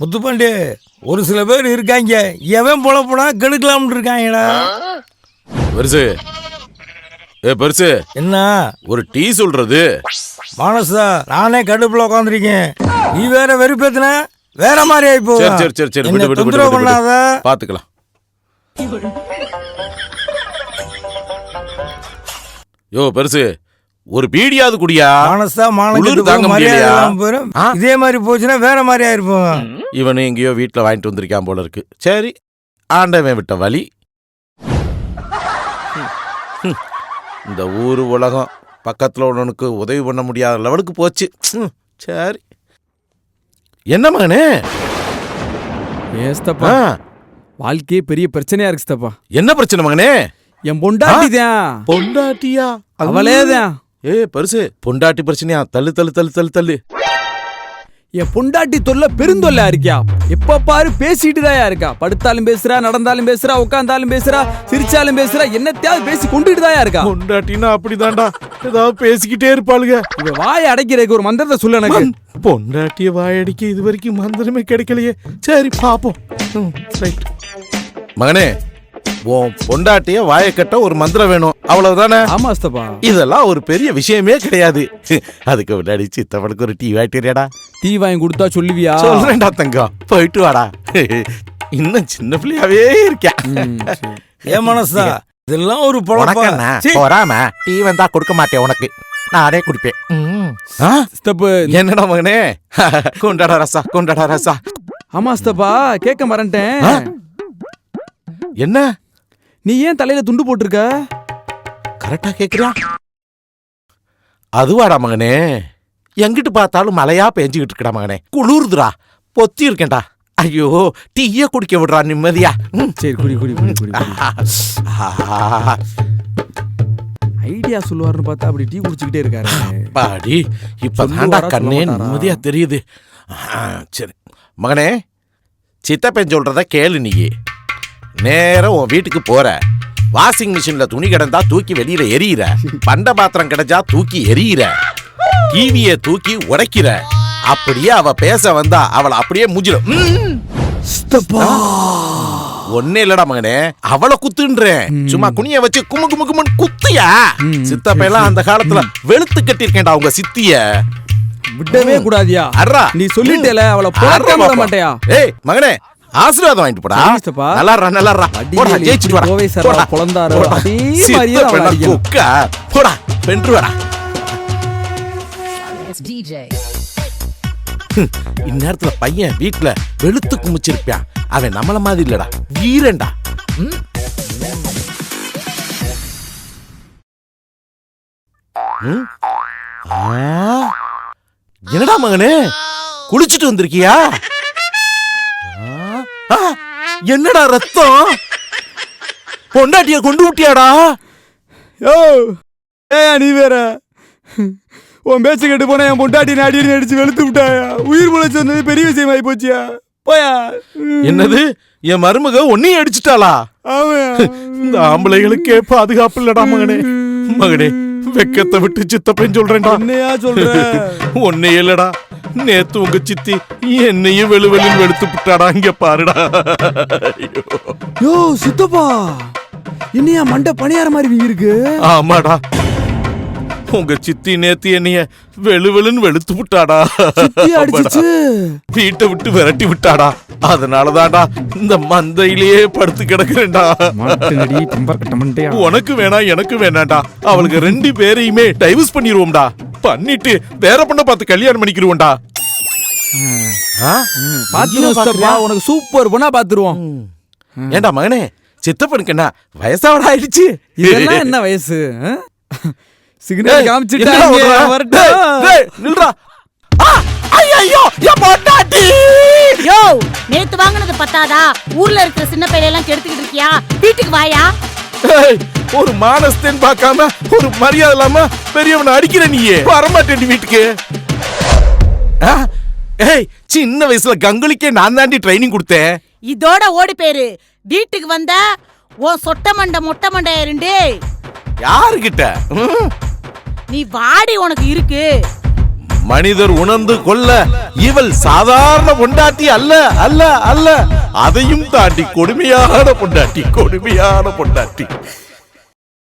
முத்துப்பாண்டி ஒரு சில பேர் இருக்காங்க. எவன் பொழப்புனா கெடுக்கலாம்னு இருக்காங்கடா. பெருசு. ஏ பெருசு. என்ன? ஒரு டீ சொல்றது. மானசா நானே கடுப்புல உட்காந்துருக்கேன் நீ வேற வெறுப்பேத்துன? வேற மாதிரி ஆயி சரி சரி சரி சரி என்னை விடு விடு விடு தொந்தரவு விடு, பண்ணாத பாத்துக்கலாம். யோ பெருசு. ஒரு பீடியாவது குடியா? மானசா மானம்? இதே மாதிரி போச்சுன்னா வேற மாதிரி ஆயிருப்போம். இவனு எங்கேயோ வீட்டுல வாங்கிட்டு வந்திருக்கான் போல இருக்கு. சரி ஆண்டவன் விட்ட வழி. இந்த ஊரு உலகம். பக்கத்துல உள்ளவனுக்கு உதவி பண்ண முடியாத லெவலுக்கு போச்சு. சரி. என்ன மகனே? ஏஸ்தப்பா வாழ்க்கையே பெரிய பிரச்சனையா இருக்கு என்ன பிரச்சனை மகனே? என் பொண்டாட்டி தான் பொண்டாட்டியா? அவளே தான் ஏ பெருசு. பொண்டாட்டி பிரச்சனையா? தள்ளு தள்ளு தள்ளு தள்ளு தள்ளு. என் பொண்டாட்டி தொல்லை பெருந்தொல்லையா இருக்கியா எப்ப பாரு பேசிட்டு தான் இருக்கா? படுத்தாலும் பேசுறா நடந்தாலும் பேசுறா உட்கார்ந்தாலும் பேசுறா சிரிச்சாலும் பேசுறா என்னத்தையாவது பேசி கொண்டுட்டு தான் இருக்கா? பொண்டாட்டினா அப்படிதான்டா. ஏதாவது பேசிக்கிட்டே இருப்பாளுங்க இவ வாயை அடைக்கிறதுக்கு ஒரு மந்திரத்தை சொல்லு எனக்கு. பொண்டாட்டிய வாயடிக்க இது வரைக்கும் மந்திரமே கிடைக்கலையே. சரி பாப்போம். ம், ரைட். மகனே உன் பொண்டாட்டிய வாயை கட்ட ஒரு மந்திரம் வேணும். அவ்வளவுதானே? ஆமா ஸ்தப்பா இதெல்லாம் ஒரு பெரிய விஷயமே கிடையாது. அதுக்கு முன்னாடி சித்தப்பனுக்கு ஒரு டீ வாட்டிறியாடா டீ வாங்கி கொடுத்தா சொல்லுவியா? சொல்றேன்டா தங்கம். போயிட்டு வாடா. இன்னும் சின்ன பிள்ளையாவே சரி. ஏன் மனசா இதெல்லாம் ஒரு போறாம? டீ வந்தா கொடுக்க மாட்டேன் உனக்கு. நானே குடிப்பேன். என்னடா மகனே? கொண்டாடா ரசா கொண்டாடா ரசா. ஆமா ஸ்தப்பா கேட்க மறந்துட்டேன்? என்ன? நீ ஏன் தலையில துண்டு போட்டிருக்க? கரெக்டா கேக்குறியா அதுவாடா மகனே. எங்கிட்டு பார்த்தாலும் மழையா பெஞ்சுக்கிட்டு இருக்கடா மகனே. குளிருதுடா. பொத்தி இருக்கேன்டா. ஐயோ டீய குடிக்க விடுறா நிம்மதியா. சரி குடி குடி குடி குடி ஐடியா சொல்லுவாருன்னு பார்த்தா அப்படி டீ குடிச்சுக்கிட்டே இருக்காரு. பாடி இப்பதான்டா சொல்லுவாரா, கண்ணே? நிம்மதியா தெரியுது. சரி. மகனே சித்தப்பன் சொல்றத கேளு நீ நேரா உன் வீட்டுக்கு போற. வாஷிங் மிஷின்ல துணி கிடந்தா தூக்கி வெளியில எரியிற பண்ட பாத்திரம் கிடைச்சா தூக்கி எரியிற டிவிய தூக்கி உடைக்கிற. அப்படியே அவ பேச வந்தா அவளை அப்படியே மூஞ்சில ம், ஒன்னே இல்லடா மகனே. அவளை குத்துன்றேன். சும்மா குனிய வச்சு குமு குமு குமுன்னு குத்தியா? ம், சித்தப்பெல்லாம் அந்த காலத்துல வெளுத்து கட்டியிருக்கேன்டா உங்க சித்திய. விடவே கூடாதியா? அர்ரா. நீ சொல்லிட்டேல அவளை பாப்பா. மாட்டியா? ஏய் மகனே ஆசீர்வாதம் வாங்கிட்டு போடா சரி. நல்லாடுறா நல்லாடுறா போடா ஜெயிச்சுட்டு வாடா கோவை பொளந்தாரு. போடா. அதே மாதிரியே அடிக்கணும். போடா வென்று வாடா. இந்நேரத்துல பையன் வீட்டுல வெளுத்து குமிச்சிருப்பான் அவன் நம்மள மாதிரி இல்லடா வீரன்டா? என்னடா மகனே குளிச்சுட்டு வந்திருக்கியா என்னடா ரத்தம்? பொண்டாட்டிய கொண்டு விட்டியாடா யோ ஏயா நீ வேற. உன் பேச்ச கேட்டு போனா என் பொண்டாட்டி நாடி அடிச்சு வெளுத்து விட்டாயா உயிர் முளைச்சு வந்தது பெரிய விஷயம் ஆகி போச்சியா? போயா? என்னது? என் மருமக ஒன்னையும் அடிச்சிட்டாளா? இந்த ஆம்பளைகளுக்கே பாதுகாப்பு இல்லடா மகனே. மகனே வெக்கத்தை விட்டு சித்தப்பன் சொல்றேன்டா. என்னையா சொல்ற? ஒன்னே இல்லடா. நேத்து உங்க சித்தி என்னையும் வெளு வெளுன்னு வெளுத்து விட்டாடா இங்க பாருடா. யோ சித்தப்பா என்னையா மண்டை பணியார மாதிரி இருக்கு ஆமாடா. உங்க சித்தி நேத்து என்னைய வெளு வெளுன்னு வெளுத்து விட்டாடா. சித்தி அடிச்சிச்சு? வீட்டை விட்டு விரட்டி விட்டாடா. அதனாலதான்டா இந்த மந்தையிலேயே படுத்து கிடக்குறேன்டா. உனக்கு வேணாம் எனக்கு வேணாம்டா. அவளுக்கு ரெண்டு பேரையுமே டைவர்ஸ் பண்ணிடுவோம்டா பண்ணிட்டு வேற பொண்ணை பார்த்து கல்யாணம் பண்ணிக்கிருவோம்டா உனக்கு சூப்பர் பொண்ணா பாத்துருவோம் ஏண்டா மகனே சித்தப்பனுக்கு என்ன வயசாவட ஆயிடுச்சு இதெல்லாம் என்ன வயசு? சிக்னல் காமிச்சிட்டாங்க என் பொண்டாட்டி! யோ நேத்து வாங்குனது பத்தாதா? ஊர்ல இருக்கிற சின்ன பையெல்லாம் கெடுத்துக்கிட்டு இருக்கியா? வீட்டுக்கு வாயா? ஒரு மானஸ்தேன் பார்க்காம ஒரு மரியாதை இல்லாம பெரியவனை அடிக்கிற நீயே. வரமாட்டேன் வீட்டுக்கு. ஏய் சின்ன வயசுல கங்குலிக்கே நான் தாண்டி ட்ரைனிங் கொடுத்தேன். இதோட ஓடி போயிரு. வீட்டுக்கு வந்த ஓ சொட்ட மண்டை மொட்டை மண்டை ரெண்டு யாருகிட்ட? நீ வாடி உனக்கு இருக்கு. மனிதர் உணர்ந்து கொள்ள இவள் சாதாரண பொண்டாட்டி அல்ல அல்ல அல்ல. அதையும் தாண்டி கொடுமையான பொண்டாட்டி கொடுமையான பொண்டாட்டி.